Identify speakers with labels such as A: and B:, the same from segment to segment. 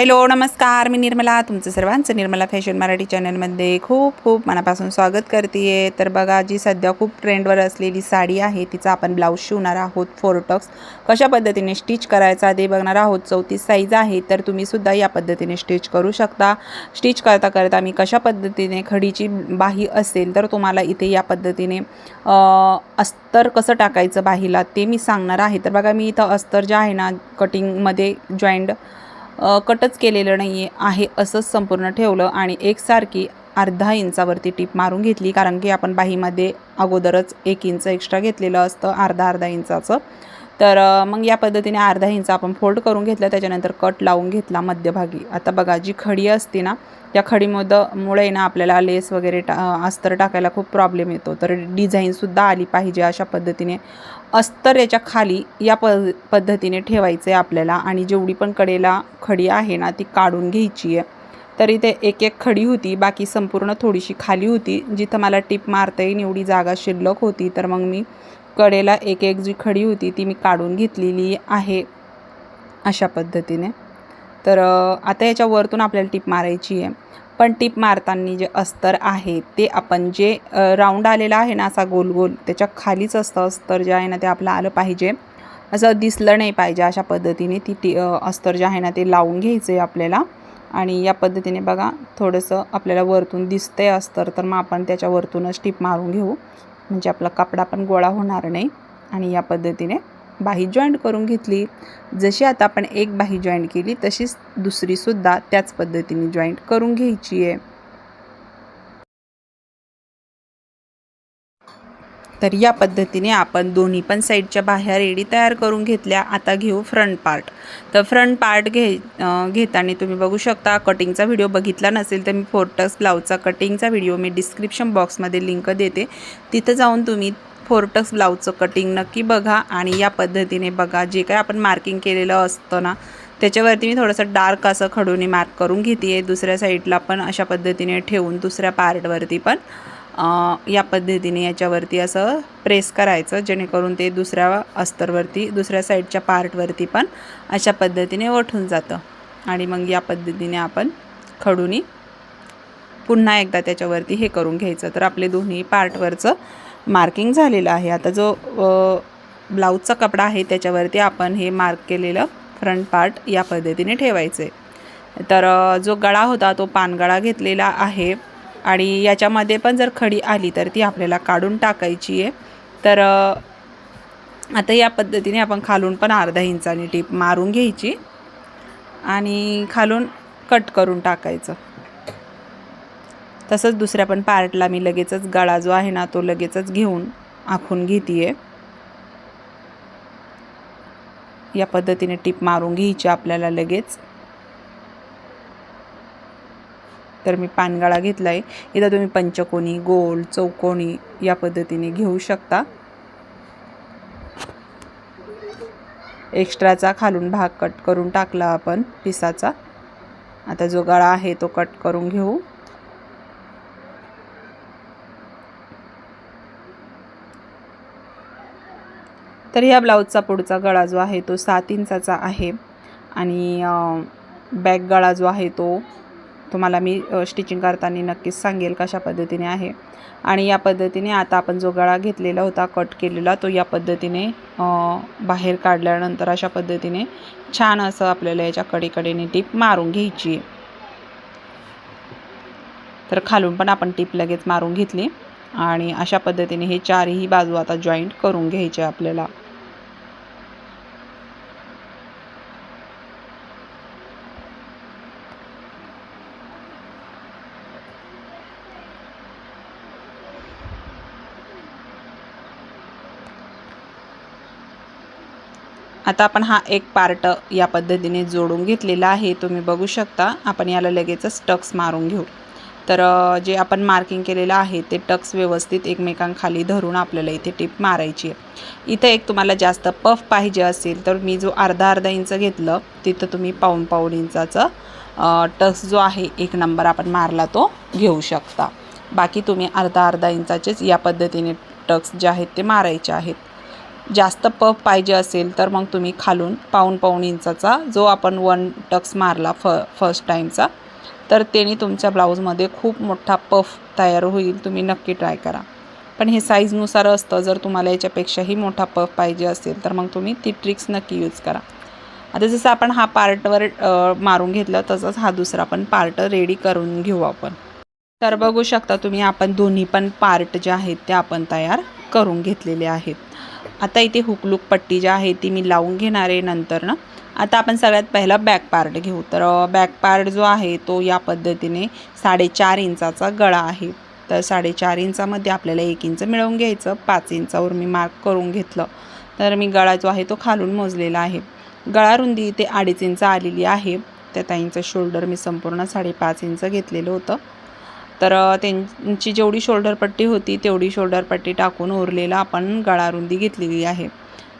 A: Hello नमस्कार. मी निर्मला तुमचं सर्वांचं निर्मला फॅशन मराठी चॅनलमध्ये खूप खूप मनापासून स्वागत करते आहे तर बघा जी सध्या खूप ट्रेंडवर असलेली साडी आहे तिचा आपण ब्लाऊज शिवणार आहोत फोरटॉक्स कशा पद्धतीने स्टिच करायचा ते बघणार आहोत. चौतीस साईज आहे तर तुम्हीसुद्धा या पद्धतीने स्टिच करू शकता. स्टिच करता करता मी कशा पद्धतीने खडीची बाही असेल तर तुम्हाला इथे या पद्धतीने अस्तर कसं टाकायचं बाहीला ते मी सांगणार आहे. तर बघा मी इथं अस्तर जे आहे ना कटिंगमध्ये जॉईंट कटच केलेलं नाही आहे असंच संपूर्ण ठेवलं आणि एकसारखी अर्धा इंचावरती टीप मारून घेतली. कारण की आपण बाहीमध्ये अगोदरच एक इंच एक्स्ट्रा घेतलेलं असतं अर्धा अर्धा इंचाचं. तर मग या पद्धतीने अर्धा इंच आपण फोल्ड करून घेतला. त्याच्यानंतर कट लावून घेतला मध्यभागी. आता बघा जी खडी असते ना त्या खडीमध मुळे ना आपल्याला लेस वगैरे टा अस्तर टाकायला खूप प्रॉब्लेम येतो. तर डिझाईनसुद्धा आली पाहिजे अशा पद्धतीने. अस्तर याच्या खाली या प पद्धतीने ठेवायचं आहे आपल्याला. आणि जेवढी पण कडेला खडी आहे ना ती काढून घ्यायची आहे तर इथे एक एक खडी होती बाकी संपूर्ण थोडीशी खाली होती. जिथं मला टिप मारता येईल एवढी जागा शिल्लक होती. तर मग मी कडेला एक एक जी खडी होती ती मी काढून घेतलेली आहे अशा पद्धतीने. तर आता याच्या वरतून आपल्याला टिप मारायची आहे. पण टिप मारताना जे अस्तर आहे ते आपण जे राऊंड आलेला आहे ना असा गोल गोल त्याच्या खालीच असतं अस्तर जे आहे ना ते आपलं आलं पाहिजे. असं दिसलं नाही पाहिजे अशा पद्धतीने ती टी अस्तर जे आहे ना ते लावून घ्यायचं आहे आपल्याला. आणि या पद्धतीने बघा थोडंसं आपल्याला वरतून दिसतंय अस्तर तर मग आपण त्याच्या वरतूनच टिप मारून घेऊ. म्हणजे आपला कपडा पण गोळा होणार नाही. आणि या पद्धतीने बाही जॉईंट करून घेतली. जशी आता आपण एक बाही जॉईंट केली तशीच दुसरीसुद्धा त्याच पद्धतीने जॉईंट करून घ्यायची आहे. तर या पद्धतीने आपण दोन्ही पण साईडच्या बाह्या रेडी तयार करून घेतल्या. आता घेऊ फ्रंट पार्ट तर फ्रंट पार्ट घे घेताना तुम्ही बघू शकता कटिंगचा व्हिडिओ बघितला नसेल तर मी फोर्टक्स ब्लाऊजचा कटिंगचा व्हिडिओ मी डिस्क्रिप्शन बॉक्समध्ये लिंक देते. तिथं जाऊन तुम्ही फोर्टक्स ब्लाऊजचं कटिंग नक्की बघा आणि या पद्धतीने बघा. जे काय आपण मार्किंग केलेलं असतं ना त्याच्यावरती मी थोडंसं डार्क असं खडूने मार्क करून घेते आहे दुसऱ्या साईडला पण अशा पद्धतीने ठेवून दुसऱ्या पार्टवरती पण. या पद्धतीने याच्यावरती असं प्रेस करायचं जेणेकरून ते दुसऱ्या अस्तरवरती दुसऱ्या साईडच्या पार्टवरती पण अशा पद्धतीने ओठून जातं. आणि मग या पद्धतीने आपण खडूनी पुन्हा एकदा त्याच्यावरती हे करून घ्यायचं. तर आपले दोन्ही पार्टवरचं मार्किंग झालेलं आहे. आता जो ब्लाऊजचा कपडा आहे त्याच्यावरती आपण हे मार्क केलेलं फ्रंट पार्ट या पद्धतीने ठेवायचं. आहे तर जो गळा होता तो पानगळा घेतलेला आहे. आणि याच्यामध्ये पण जर खडी आली तर ती आपल्याला काढून टाकायची आहे. तर आता या पद्धतीने आपण खालून पण अर्धा इंचाने टीप मारून घ्यायची आणि खालून कट करून टाकायचं. तसंच दुसऱ्या पण पार्टला मी लगेचच गळा जो आहे ना तो लगेचच घेऊन आखून घेते या पद्धतीने टीप मारून घ्यायची आपल्याला लगेच. तर मी पानगळा घेतला आहे इथं तुम्ही पंचकोनी गोल चौकोनी या पद्धतीने घेऊ शकता. एक्स्ट्राचा खालून भाग कट करून टाकला आपण पिसाचा. आता जो गळा आहे तो कट करून घेऊ. तर ह्या ब्लाऊजचा पुढचा गळा जो आहे तो सात इंचाचा आहे. आणि बॅक गळा जो आहे तो तुम्हाला मी स्टिचिंग करताना नक्कीच सांगेल कशा पद्धतीने आहे. आणि या पद्धतीने आता आपण जो गळा घेतलेला होता कट केलेला तो या पद्धतीने बाहेर काढल्यानंतर अशा पद्धतीने छान असं आपल्याला याच्या कडेकडेने टीप मारून घ्यायची. आहे तर खालून पण आपण टीप लगेच मारून घेतली. आणि अशा पद्धतीने हे चारही बाजू आता जॉईंट करून घ्यायचे आपल्याला. आता आपण हा एक पार्ट या पद्धतीने जोडून घेतलेला आहे. तुम्ही बघू शकता. आपण याला लगेचच टक्स मारून घेऊ. तर जे आपण मार्किंग केलेलं आहे ते टक्स व्यवस्थित एकमेकांखाली धरून आपल्याला इथे टिप मारायची आहे. इथं एक तुम्हाला जास्त पफ पाहिजे असेल तर मी जो अर्धा अर्धा इंच घेतलं तिथं तुम्ही पाऊण पाऊण इंचाचं टक्स जो आहे एक नंबर आपण मारला तो घेऊ शकता. बाकी तुम्ही अर्धा अर्धा इंचाचेच या पद्धतीने टक्स जे आहेत ते मारायचे आहेत. जास्त पफ पाहिजे असेल तर मग तुम्ही खालून पाऊण पाऊण इंचाचा जो आपण वन टक्स मारला फ फर्स्ट टाईमचा तर त्याने तुमच्या ब्लाऊजमध्ये खूप मोठा पफ तयार होईल. तुम्ही नक्की ट्राय करा. पण हे साईजनुसार असतं. जर तुम्हाला याच्यापेक्षाही मोठा पफ पाहिजे असेल तर मग तुम्ही ती ट्रिक्स नक्की यूज करा. आता जसं आपण हा पार्टवर मारून घेतलं तसंच हा दुसरा पण पार्ट रेडी करून घेऊ आपण. तर बघू शकता तुम्ही आपण दोन्ही पण पार्ट जे आहेत ते आपण तयार करून घेतलेले आहेत. आता इथे हुकलूक पट्टी जी आहे ती मी लावून घेणार आहे नंतर ना. आता आपण सगळ्यात पहिला बॅक पार्ट घेऊ. तर बॅक पार्ट जो आहे तो या पद्धतीने साडेचार इंचाचा गळा आहे. तर साडेचार इंचामध्ये आपल्याला एक इंच मिळवून घ्यायचं. पाच इंचावर मी मार्क करून घेतलं. तर मी गळा जो आहे तो खालून मोजलेला आहे. गळा रुंदी इथे अडीच इंच आलेली आहे. त्या ताईंचं शोल्डर मी संपूर्ण साडेपाच इंच घेतलेलं होतं. तर त्यांची जेवढी शोल्डर पट्टी होती तेवढी शोल्डर पट्टी टाकून उरलेला आपण गळा रुंदी घेतलेली आहे.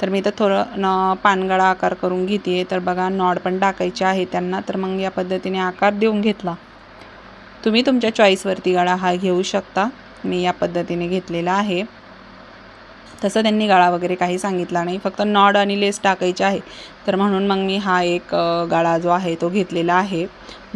A: तर मी तर थोडं न पानगळा आकार करून घेते तर बघा नॉड पण टाकायचे आहे त्यांना. तर मग या पद्धतीने आकार देऊन घेतला. तुम्ही तुमच्या चॉईसवरती गळा हा घेऊ शकता. मी या पद्धतीने घेतलेला आहे. तसं त्यांनी गाळा वगैरे काही सांगितला नाही. फक्त नॉड आणि लेस टाकायचे आहे. तर म्हणून मग मी हा एक गाळा जो आहे तो घेतलेला आहे.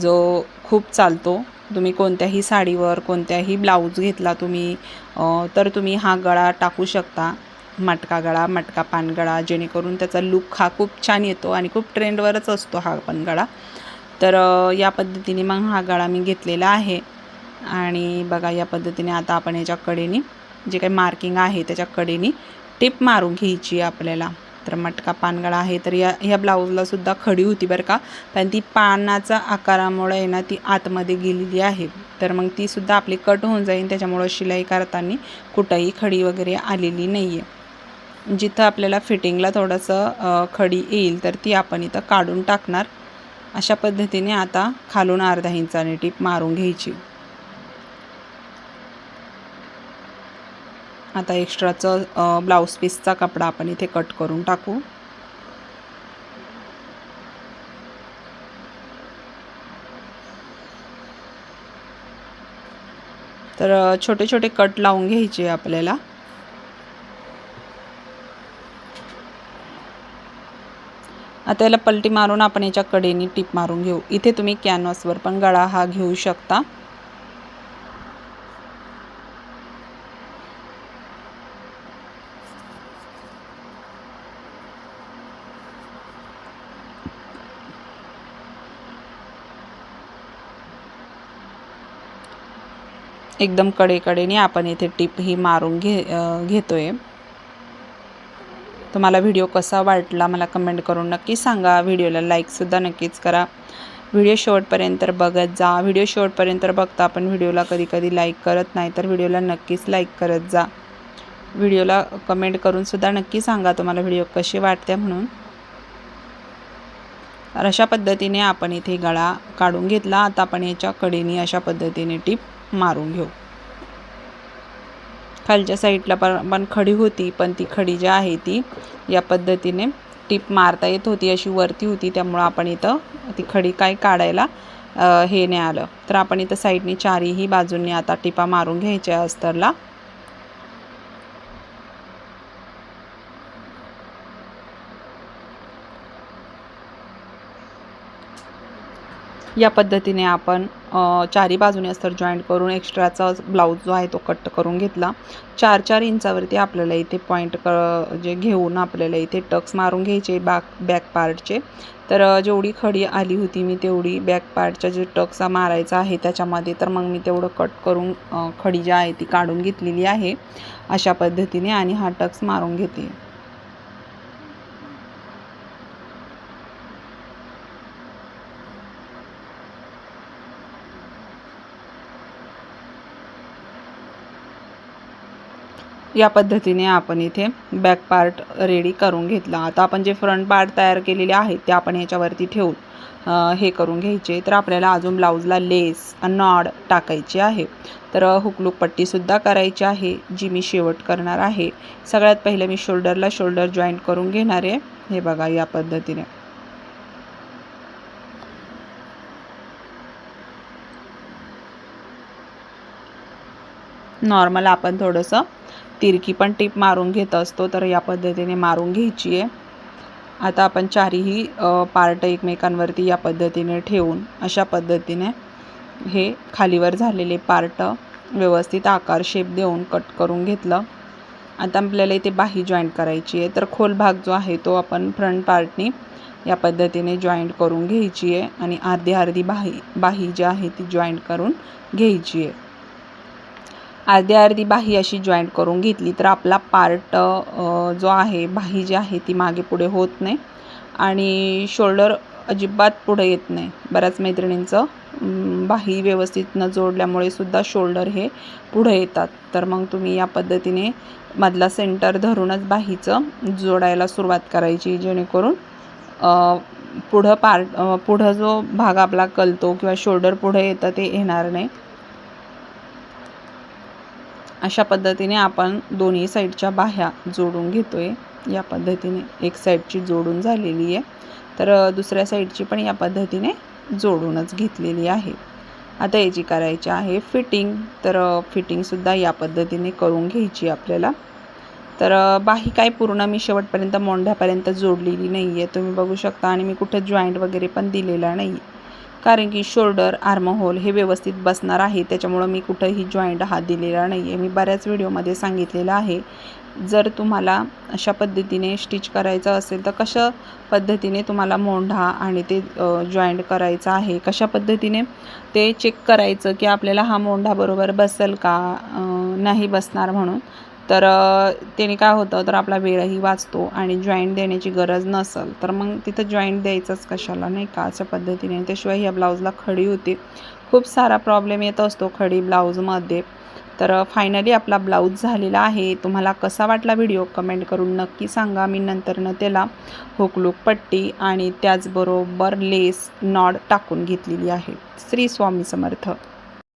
A: जो खूप चालतो. तुम्ही कोणत्याही साडीवर कोणत्याही ब्लाऊज घेतला तुम्ही तर तुम्ही हा गळा टाकू शकता. मटका गळा मटका पानगळा जेणेकरून त्याचा लुक हा खूप छान येतो आणि खूप ट्रेंडवरच असतो हा पण गळा. तर या पद्धतीने मग हा गळा मी घेतलेला आहे. आणि बघा या पद्धतीने आता आपण याच्या कडेने जे काही मार्किंग आहे त्याच्या कडेने टिप मारून घ्यायची आपल्याला. तर मटका पानगळा आहे. तर या ह्या ब्लाऊजलासुद्धा खडी होती बरं का. पण ती पानाचा आकारामुळे आहे ना ती आतमध्ये गेलेली आहे. तर मग ती सुद्धा आपली कट होऊन जाईल. त्याच्यामुळं शिलाई करताना कुठंही खडी वगैरे आलेली नाही आहे जिथं आपल्याला फिटिंगला थोडंसं खडी येईल तर ती आपण इथं काढून टाकणार. अशा पद्धतीने आता खालून अर्धा इंचाने टीप मारून घ्यायची. आता एक्स्ट्राचं ब्लाऊज पीसचा कपडा आपण इथे कट करून टाकू. तर छोटे छोटे कट लावून घ्यायचे आपल्याला. आता याला पलटी मारून आपण याच्या कडेने टीप मारून घेऊ. इथे तुम्ही कॅनव्हासवर पण गळा हा घेऊ शकता. एकदम कडेकडेने आपण इथे टिप ही मारून घे घेतो आहे तुम्हाला व्हिडिओ कसा वाटला मला कमेंट करून नक्की सांगा. व्हिडिओला लाईकसुद्धा नक्कीच करा. व्हिडिओ शेवटपर्यंत बघत जा. व्हिडिओ शेवटपर्यंत बघता आपण व्हिडिओला कधी कधी लाईक करत नाही तर व्हिडिओला नक्कीच लाईक करत जा. व्हिडिओला कमेंट करूनसुद्धा नक्की सांगा तुम्हाला व्हिडिओ कशी वाटते म्हणून. तर अशा पद्धतीने आपण इथे गळा काढून घेतला. आता आपण याच्या कडेने अशा पद्धतीने टीप मारून घेऊ. खालच्या साईडला पण पण खडी होती पण ती खडी जी आहे ती या पद्धतीने टीप मारता येत होती. अशी वरती होती त्यामुळं आपण इथं ती खडी काय काढायला हे नाही आलं. तर आपण इथं साईडने चारीही बाजूंनी आता टिपा मारून घ्यायच्या अस्तरला या पद्धतीने आपण चारी बाजूने अस्तर जॉईंट करून एक्स्ट्राचा ब्लाऊज जो आहे तो कट करून घेतला. चार चार इंचावरती आपल्याला इथे पॉईंट क जे घेऊन आपल्याला इथे टक्स मारून घ्यायचे बॅक बॅक पार्टचे तर जेवढी खडी आली होती मी तेवढी बॅक पार्टच्या जे टक्स मारायचा आहे त्याच्यामध्ये तर मग मी तेवढं कट करून खडी जी आहे ती काढून घेतलेली आहे. अशा पद्धतीने आणि हा टक्स मारून घेते. या पद्धतीने आपण इथे बॅक पार्ट रेडी करून घेतला. आता आपण जे फ्रंट पार्ट तयार केलेले आहेत ते आपण याच्यावरती ठेवून हे करून घ्यायचे. तर आपल्याला अजून ब्लाऊजला लेस नॉड टाकायची आहे. तर हुकलूक पट्टीसुद्धा करायची आहे जी मी शेवट करणार आहे. सगळ्यात पहिले मी शोल्डरला शोल्डर जॉईंट करून घेणार आहे. हे बघा या पद्धतीने. नॉर्मल आपण थोडंसं तिरकी पण टीप मारून घेत असतो तर या पद्धतीने मारून घ्यायची आहे. आता आपण चारही पार्ट एकमेकांवरती या पद्धतीने ठेवून अशा पद्धतीने हे खालीवर झालेले पार्ट व्यवस्थित आकार शेप देऊन कट करून घेतलं. आता आपल्याला इथे बाही जॉईंट करायची आहे तर खोल भाग जो आहे तो आपण फ्रंट पार्टनी या पद्धतीने जॉईंट करून घ्यायची आहे आणि अर्धी अर्धी बाही बाही जी आहे ती जॉईंट करून घ्यायची आहे. अर्धी अर्धी बाही अशी जॉईंट करून घेतली तर आपला पार्ट जो आहे बाही जी आहे ती मागे पुढे होत नाही आणि शोल्डर अजिबात पुढे येत नाही. बऱ्याच मैत्रिणींचं बाही व्यवस्थित न जोडल्यामुळे सुद्धा शोल्डर हे पुढे येतात. तर मग तुम्ही या पद्धतीने मधला सेंटर धरूनच बाहीचं जोडायला सुरुवात करायची जेणेकरून पुढं पार्ट पुढं जो भाग आपला कलतो किंवा शोल्डर पुढे येतं ते येणार नाही. अशा पद्धतीने आपण दोन्ही साईडच्या बाह्या जोडून घेतो आहे या पद्धतीने एक साईडची जोडून झालेली आहे. तर दुसऱ्या साईडची पण या पद्धतीने जोडूनच घेतलेली आहे. आता याची करायची आहे फिटिंग तर फिटिंगसुद्धा या पद्धतीने करून घ्यायची आपल्याला. तर बाही काय पूर्ण मी शेवटपर्यंत मोंढ्यापर्यंत जोडलेली नाही आहे तुम्ही बघू शकता आणि मी कुठं जॉईंट वगैरे पण दिलेला नाही कारण की शोल्डर आर्महोल हे व्यवस्थित बसणार आहे. त्याच्यामुळं मी कुठंही जॉईंट हा दिलेला नाही आहे मी बऱ्याच व्हिडिओमध्ये सांगितलेलं आहे. जर तुम्हाला अशा पद्धतीने स्टिच करायचं असेल तर कशा पद्धतीने तुम्हाला मोंढा आणि ते जॉईंट करायचं आहे? कशा पद्धतीने ते चेक करायचं की आपल्याला हा मोंढा बरोबर बसेल का? नाही बसणार म्हणून. तर त्याने काय होतं तर आपला वेळही वाचतो आणि जॉईंट देण्याची गरज नसेल तर मग तिथं जॉईंट द्यायचंच कशाला नाही का? अशा पद्धतीने. त्याशिवाय ह्या ब्लाऊजला खडी होते. खूप सारा प्रॉब्लेम येत असतो खडी ब्लाऊजमध्ये तर फायनली आपला ब्लाऊज झालेला आहे. तुम्हाला कसा वाटला व्हिडिओ कमेंट करून नक्की सांगा. मी नंतरनं त्याला हुकलूक पट्टी आणि त्याचबरोबर लेस नॉड टाकून घेतलेली आहे. श्री स्वामी समर्थ.